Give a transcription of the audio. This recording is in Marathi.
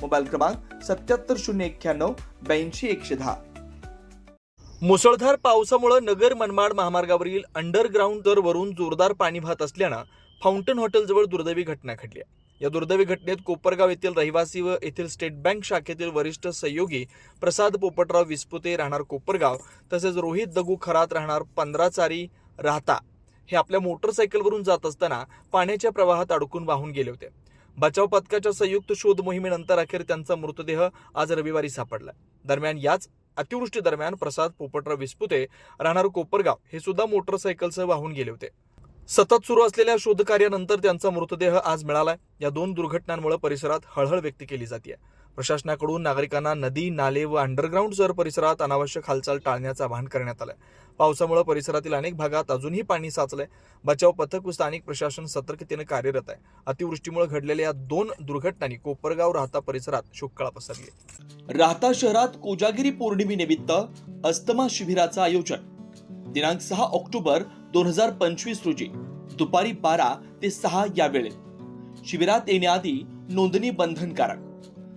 मोबाईल क्रमांक सत्याहत्तर शून्य एक्क्याण्णव ब्याऐंशी एकशे दहा. मुसळधार पावसामुळे नगर मनमाड महामार्गावरील अंडरग्राऊंड दर वरून जोरदार पाणी वाहत असल्यानं फाउंटन हॉटेलजवळ दुर्दैवी घटना घडली या दुर्दैवी घटनेत कोपरगाव येथील रहिवासी व येथील स्टेट बँक शाखेतील वरिष्ठ सहयोगी प्रसाद पोपटराव विस्पुते राहणार कोपरगाव तसेच रोहित दगू खरात राहणार पंधराचारी राहता. हे आपल्या मोटरसायकलवरून जात असताना पाण्याच्या प्रवाहात अडकून वाहून गेले होते. बचाव पथकाच्या संयुक्त शोध मोहिमेनंतर अखेर त्यांचा मृतदेह आज रविवारी सापडला. दरम्यान याच अतिवृष्टी दरम्यान प्रसाद पोपटराव विस्पुते राहणार कोपरगाव हे सुद्धा मोटरसायकलसह वाहून गेले होते. सतत सुरू असलेल्या शोधकार्यानंतर त्यांचा मृतदेह आज मिळालाय. या दोन दुर्घटनांमुळे परिसरात हळहळ व्यक्त केली जाते प्रशासनाकडून नागरिकांना नदी नाले व अंडरग्राऊंड शहर परिसरात अनावश्यक हालचाल टाळण्याचं आवाहन करण्यात आलं पावसामुळे परिसरातील अनेक भागात अजूनही पाणी साचलंय. बचाव पथक व स्थानिक प्रशासन सतर्कतेने कार्यरत आहे. अतिवृष्टीमुळे घडलेल्या या दोन दुर्घटनांनी कोपरगाव राहता परिसरात शोककळा पसरली राहता शहरात कोजागिरी पौर्णिमेनिमित्त अस्तमा शिबिराचं आयोजन. दिनांक सहा ऑक्टोबर दोन हजार पंचवीस रोजी दुपारी बारा ते सहा या वेळेत शिबिरात येण्याआधी नोंदणी बंधनकारक